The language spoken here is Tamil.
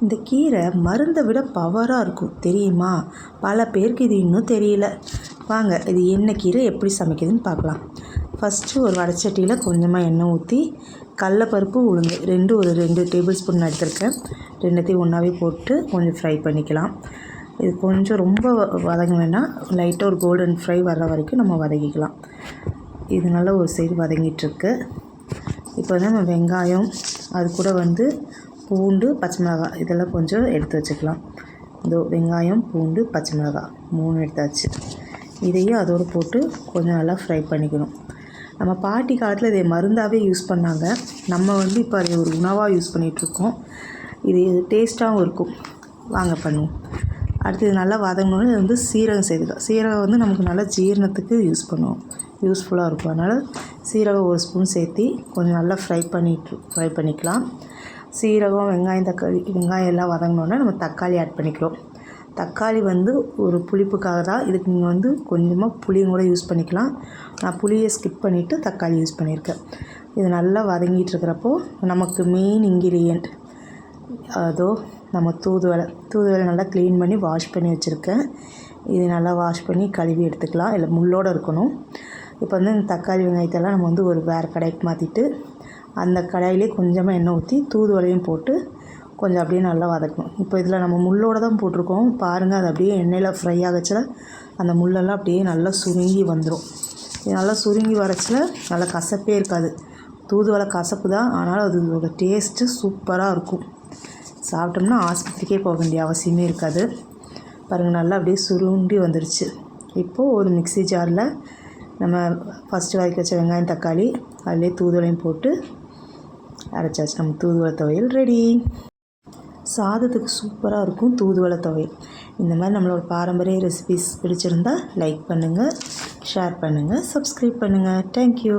இந்த கீரை மருந்தை விட பவராக இருக்கும். தெரியுமா? பல பேருக்கு இது இன்னும் தெரியல. வாங்க இது என்ன கீரை எப்படி சமைக்குதுன்னு பார்க்கலாம். ஃபஸ்ட்டு ஒரு வடச்சட்டியில் கொஞ்சமாக எண்ணெய் ஊற்றி கடலப்பருப்பு உளுந்து. ரெண்டு ஒரு ரெண்டு டேபிள் ஸ்பூன் எடுத்துருக்கேன். ரெண்டுத்தையும் ஒன்றாவே போட்டு கொஞ்சம் ஃப்ரை பண்ணிக்கலாம். இது கொஞ்சம் ரொம்ப வ- வதங்க வேணாம் லைட்டாக ஒரு கோல்டன் ஃப்ரை வர்ற வரைக்கும் நம்ம வதக்கிக்கலாம். இது நல்லா ஒரு சைடு வதங்கிட்டுருக்கு இப்போ வந்து நம்ம வெங்காயம் அது கூட வந்து பூண்டு பச்சை மிளகாய் இதெல்லாம் கொஞ்சம் எடுத்து வச்சுக்கலாம். இதோ வெங்காயம் பூண்டு பச்சை மிளகாய் மூணு எடுத்தாச்சு. இதையும் அதோடு போட்டு கொஞ்சம் நல்லா ஃப்ரை பண்ணிக்கணும். நம்ம பாட்டி காலத்தில் இதை மருந்தாகவே யூஸ் பண்ணாங்க. நம்ம வந்து இப்போ அதை ஒரு உணவாக யூஸ் பண்ணிகிட்ருக்கோம் இது டேஸ்ட்டாகவும் இருக்கும். வாங்க பண்ணுவோம். அடுத்து இது நல்லா வதங்கணும்னு இது வந்து சீரகம் சேர்த்துக்கலாம் சீரகம் வந்து நமக்கு நல்லா ஜீரணத்துக்கு யூஸ் பண்ணுவோம். யூஸ்ஃபுல்லாக இருக்கும். அதனால் சீரகம் ஒரு ஸ்பூன் சேர்த்தி கொஞ்சம் நல்லா ஃப்ரை பண்ணிட்டு ஃப்ரை பண்ணிக்கலாம். சீரகம் வெங்காயம் தக்காளி வெங்காயம் எல்லாம் வதங்கினோன்னே நம்ம தக்காளி ஆட் பண்ணிக்கிறோம். தக்காளி வந்து ஒரு புளிப்புக்காக தான். இதுக்கு நீங்கள் வந்து கொஞ்சமாக புளியும் கூட யூஸ் பண்ணிக்கலாம். நான் புளியை ஸ்கிப் பண்ணிவிட்டு தக்காளி யூஸ் பண்ணியிருக்கேன். இது நல்லா வதங்கிட்டு இருக்கிறப்போ நமக்கு மெயின் இன்கிரியண்ட் அதோ நம்ம தூதுவளை தூதுவளை நல்லா க்ளீன் பண்ணி வாஷ் பண்ணி வச்சுருக்கேன். இது நல்லா வாஷ் பண்ணி கழுவி எடுத்துக்கலாம். இல்லை முள்ளோடு இருக்கணும். இப்போ வந்து இந்த தக்காளி வெங்காயத்தெல்லாம் நம்ம வந்து ஒரு வேறு கடைக்கு மாற்றிட்டு அந்த கடாயிலே கொஞ்சமாக எண்ணெய் ஊற்றி தூதுவளையும் போட்டு கொஞ்சம் அப்படியே நல்லா வதக்கணும். இப்போ இதில் நம்ம முள்ளோடு தான் போட்டிருக்கோம். பாருங்கள் அது அப்படியே எண்ணெயில் ஃப்ரை ஆகச்சில் அந்த முள்ளெல்லாம் அப்படியே நல்லா சுருங்கி வந்துடும் இது நல்லா சுருங்கி வரச்சில் நல்லா கசப்பே இருக்காது. தூதுவளை கசப்பு தான் ஆனாலும் அதோட டேஸ்ட்டு சூப்பராக இருக்கும். சாப்பிட்டோம்னா ஆஸ்பத்திரிக்கே போக வேண்டிய அவசியமே இருக்காது. பாருங்கள் நல்லா அப்படியே சுருண்டி வந்துருச்சு. இப்போது ஒரு மிக்ஸி ஜாரில் நம்ம ஃபஸ்ட்டு வதக்கி வச்ச வெங்காயம் தக்காளி அதிலே தூதுவளையும் போட்டு அரைச்சாச்சு நம்ம தூதுவளை துவையல் ரெடி சாதத்துக்கு சூப்பராக இருக்கும் தூதுவளை துவையல். இந்த மாதிரி நம்மளோட பாரம்பரிய ரெசிபிஸ் பிடிச்சிருந்தா லைக் பண்ணுங்கள் ஷேர் பண்ணுங்கள் சப்ஸ்கிரைப் பண்ணுங்கள் தேங்க்யூ